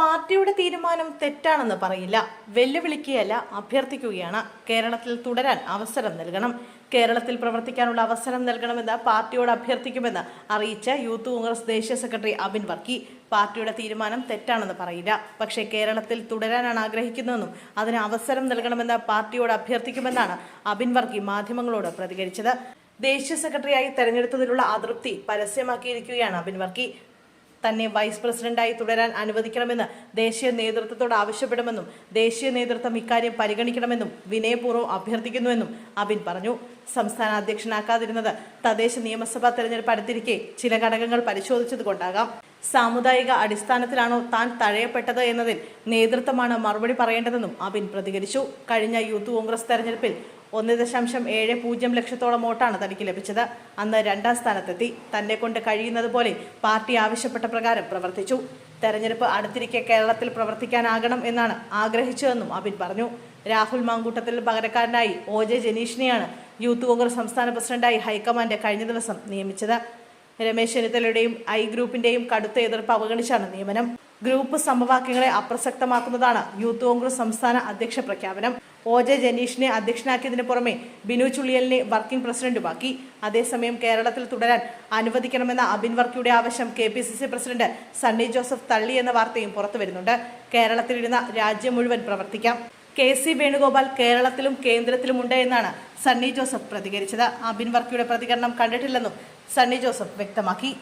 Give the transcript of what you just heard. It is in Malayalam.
പാർട്ടിയുടെ തീരുമാനം തെറ്റാണെന്ന് പറയില്ല. വെല്ലുവിളിക്കുകയല്ല അഭ്യർത്ഥിക്കുകയാണ്. കേരളത്തിൽ തുടരാൻ അവസരം നൽകണം. കേരളത്തിൽ പ്രവർത്തിക്കാനുള്ള അവസരം നൽകണമെന്ന് പാർട്ടിയോട് അഭ്യർത്ഥിക്കുമെന്ന് അറിയിച്ച യൂത്ത് കോൺഗ്രസ് ദേശീയ സെക്രട്ടറി അബിൻ വർക്കി. പാർട്ടിയുടെ തീരുമാനം തെറ്റാണെന്ന് പറയില്ല. പക്ഷേ കേരളത്തിൽ തുടരാനാണ് ആഗ്രഹിക്കുന്നതെന്നും അതിന് അവസരം നൽകണമെന്ന് പാർട്ടിയോട് അഭ്യർത്ഥിക്കുമെന്നാണ് അബിൻ വർക്കി മാധ്യമങ്ങളോട് പ്രതികരിച്ചത്. ദേശീയ സെക്രട്ടറിയായി തെരഞ്ഞെടുത്തതിലുള്ള അതൃപ്തി പരസ്യമാക്കിയിരിക്കുകയാണ് അബിൻ വർക്കി. തന്നെ വൈസ് പ്രസിഡന്റായി തുടരാൻ അനുവദിക്കണമെന്ന് ദേശീയ നേതൃത്വത്തോട് ആവശ്യപ്പെടുമെന്നും ദേശീയ നേതൃത്വം ഇക്കാര്യം പരിഗണിക്കണമെന്നും വിനയപൂർവം അഭ്യർത്ഥിക്കുന്നുവെന്നും അബിൻ പറഞ്ഞു. സംസ്ഥാന അധ്യക്ഷനാക്കാതിരുന്നത് തദ്ദേശ നിയമസഭാ തെരഞ്ഞെടുപ്പ് അടുത്തിരിക്കെ ചില ഘടകങ്ങൾ പരിശോധിച്ചതുകൊണ്ടാകാം. സാമുദായിക അടിസ്ഥാനത്തിലാണോ താൻ തഴയപ്പെട്ടത് എന്നതിൽ നേതൃത്വമാണ് മറുപടി പറയേണ്ടതെന്നും അബിൻ പ്രതികരിച്ചു. കഴിഞ്ഞ യൂത്ത് കോൺഗ്രസ് തെരഞ്ഞെടുപ്പിൽ ഒന്ന് ദശാംശം ഏഴ് പൂജ്യം ലക്ഷത്തോളം വോട്ടാണ് തനിക്ക് ലഭിച്ചത്. അന്ന് രണ്ടാം സ്ഥാനത്തെത്തി. തന്നെ കൊണ്ട് കഴിയുന്നത് പോലെ പാർട്ടി ആവശ്യപ്പെട്ട പ്രകാരം പ്രവർത്തിച്ചു. തെരഞ്ഞെടുപ്പ് അടുത്തിരിക്കെ കേരളത്തിൽ പ്രവർത്തിക്കാനാകണം എന്നാണ് ആഗ്രഹിച്ചതെന്നും അബിൻ പറഞ്ഞു. രാഹുൽ മാങ്കൂട്ടത്തിൽ പകരക്കാരനായി ഒ ജെ ജനീഷിനെയാണ് യൂത്ത് കോൺഗ്രസ് സംസ്ഥാന പ്രസിഡന്റായി ഹൈക്കമാൻഡ് കഴിഞ്ഞ ദിവസം നിയമിച്ചത്. രമേശ് ചെന്നിത്തലയുടെയും ഐ ഗ്രൂപ്പിന്റെയും കടുത്ത എതിർപ്പ് അവഗണിച്ചാണ് നിയമനം. ഗ്രൂപ്പ് സമവാക്യങ്ങളെ അപ്രസക്തമാക്കുന്നതാണ് യൂത്ത് കോൺഗ്രസ് സംസ്ഥാന അധ്യക്ഷ പ്രഖ്യാപനം. ഒ ജെ ജനീഷിനെ അധ്യക്ഷനാക്കിയതിനു പുറമെ ബിനു ചുള്ളിയലിനെ വർക്കിംഗ് പ്രസിഡന്റുമാക്കി. അതേസമയം കേരളത്തിൽ തുടരാൻ അനുവദിക്കണമെന്ന അബിൻ വർക്കിയുടെ ആവശ്യം K P C C president Sunny Joseph തള്ളി എന്ന വാർത്തയും പുറത്തുവരുന്നുണ്ട് കേരളത്തിലിരുന്ന രാജ്യം മുഴുവൻ പ്രവർത്തിക്കാം. കെ സി വേണുഗോപാൽ കേരളത്തിലും കേന്ദ്രത്തിലുമുണ്ട് എന്നാണ് സണ്ണി ജോസഫ് പ്രതികരിച്ചത്. അബിൻ വർക്കിയുടെ പ്രതികരണം കണ്ടിട്ടില്ലെന്നും സണ്ണി ജോസഫ് വ്യക്തമാക്കി.